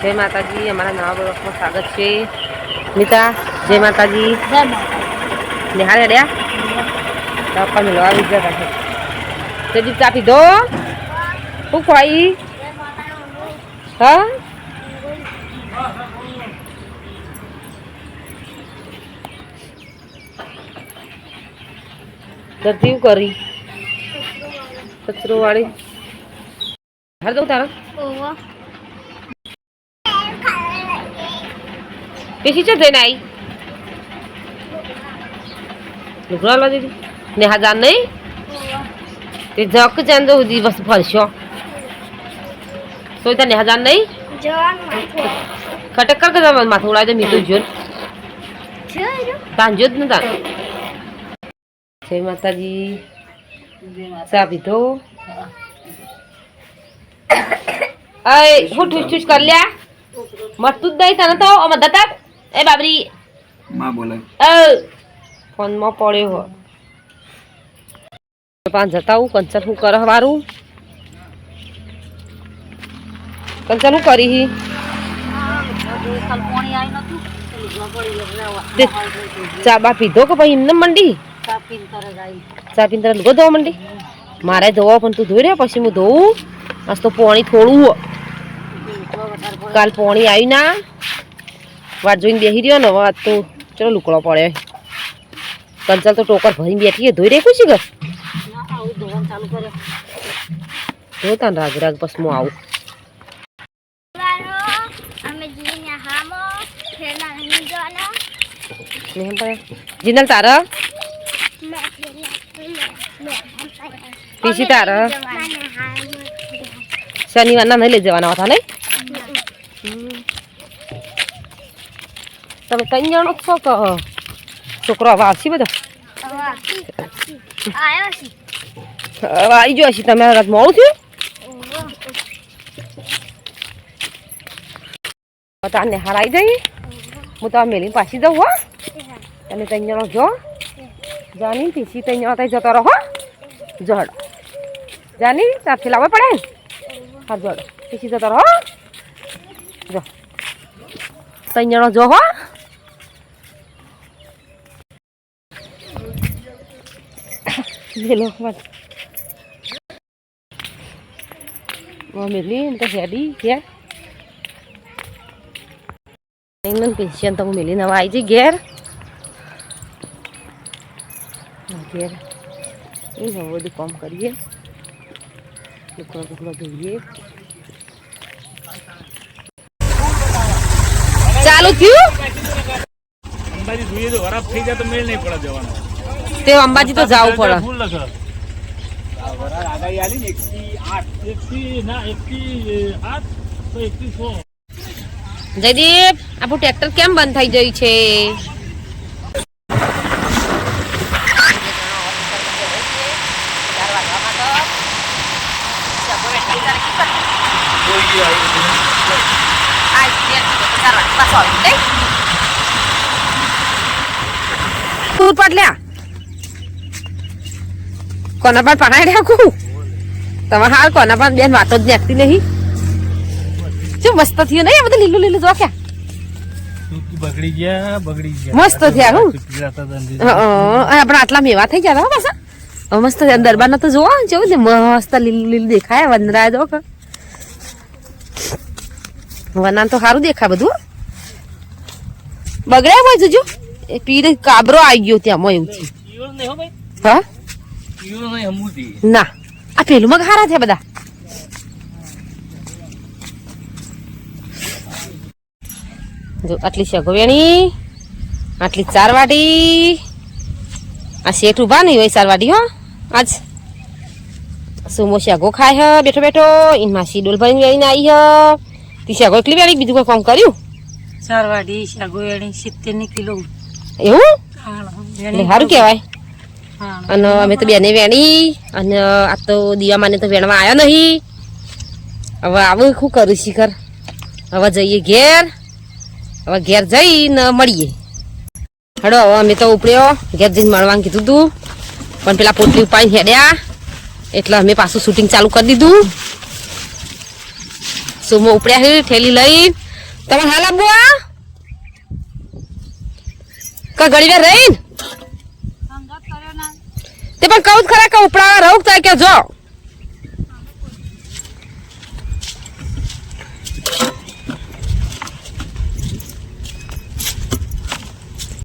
જય માતાજી અમારા નવા બ્લોકમાં સ્વાગત છે. મિતા જય માતાજી. નિહાળ અડ્યા? તો આવી જતા છે. તે દી ચા પીધો શું ખોઈ હા? ધરતી કરી? કચરો વાળી. હાર દઉં તારા છે જઈને આવી લુગડા લો દીધી ને હજાર નહીં તે જક ચાંદો સુધી બસ ફરશો તો તને હજાર નહીં ખટક કર કે માથું ઉડાય તો મીઠું જો તાન જો જ ને તાન જય માતાજી ચા પીધો અય હું ઠૂસ ઠૂસ કર લ્યા મરતું જ નહીં તને તો અમે દતા એ બાબરી. માં બોલે. ફોનમાં પડ્યો હો પાંચ જતા હું કંચન હું કર વારું કંચન હું કરી હી? ચા બા પીધો કે પછી એમને મંડી? ચા પીને તરત લુગો ધોવા મંડી? મારે ધોવા પણ તું ધોઈ રહ્યા પછી હું ધોવું આજ તો પાણી થોડું હો. કાલ પાણી આવી ના. વાત જોઈને બેસી રહ્યો ને વાત તો ચલો લુકડો પડે. કંચલ તો ટોકર ભરીને બેઠી છે. ધોઈ રહી છે ઘર? જોતા ને રાગ રાગ પછી હું આવું. જીનલ તારા? પીસી તારા? શનિવારના નહીં લઈ જવાના હતા નહીં? તમે ત્રણ જણો છો કે છોકરો હવે આવશે બધો? હવે આવી ગયો હશે તમે રાત મોડું થયું? હવે તારને હારાઈ જઈ હું તો મેલી પાછી જાઉં હો. તમે ત્રણ જણો જો જાની પીસી ત્રણ જણો ત્યાં જતો રહો જડ. જાની ત્યાંથી લાવવા પડે? હા જડ. પીસી જતો રહો જો. ત્રણ જણો જો હો? What? મેલી તો હેડી ઘેર. એમને પેન્શન તો મેલી નવા આવી જઈ ઘેર. ઘેર. એ હવે બધું કામ કરીએ. ટુકડો ટુકડો ધોઈએ. ચાલુ થયું? અંબાજી જોઈએ તો ખરાબ થઈ જાય તો મેળ નહીં પડે જવાનો. તે અંબાજી તો જવું પડે ફૂલ લખે. જયદીપ આપણું ટ્રેક્ટર કેમ બંધ થઈ ગયું છે? તું પડલ્યા કોના પર પડાઈ રાખું. તમે હાલ કોના પર બેન વાતો જ નાખતી નહીં. શું મસ્ત થયું નહીં આ બધું લીલું લીલું જો ક્યાં? બગડી ગયા બગડી ગયા. મસ્ત થયા હું. આપણે આટલા મેવા થઈ ગયા પાછા. મસ્ત થયા. દરબાર તો જોવો? જેવું છે મસ્ત લીલું લીલું દેખાય. વનરાય જો વનાન તો સારું દેખાય બધું બગડ્યા હોય જોજો. પીરે કાબરો આવી ગયો ત્યાં મોય એવું થયું. હો? ના. આ પેલું મગ હારા છે બધા. જો આટલી સગવેણી આટલી ચારવાડી આ શેઠ ઊભા નહીં હોય ચારવાડી હો. આજ સુમો શાગો ખાય હ બેઠો બેઠો. ઇન માસી ડોલ ભરીને વેણીને આવી હ. તી શાગો એકલી વેળી બીજું કોઈ કામ કર્યું? ચારવાડી શાગોયણી સિત્તેરની કિલો. એવું? સારું કહેવાય. અને અમે તો બેને વેણી, અને આ તો દિયામાને તો વેણવા આવ્યા નહીં. હવે આવું શું કરું શિખર? હવે જઈએ ઘેર. હવે ઘેર જઈને મળીએ. હડો, હવે અમે તો ઉપડ્યો. ઘેર જઈને મળવાનું કીધું તું. પણ પેલા પોટલી ઉપાડીને હેડ્યા. એટલે અમે પાછું શૂટિંગ ચાલુ કરી દીધું. સુમો ઉપડ્યા છે ઠેલી લઈ. તમે હાલ આપવું આ કા ઘડી વાર રહીને? તે પણ કહું ખરા કે ઉપડા રહું થાય કે જો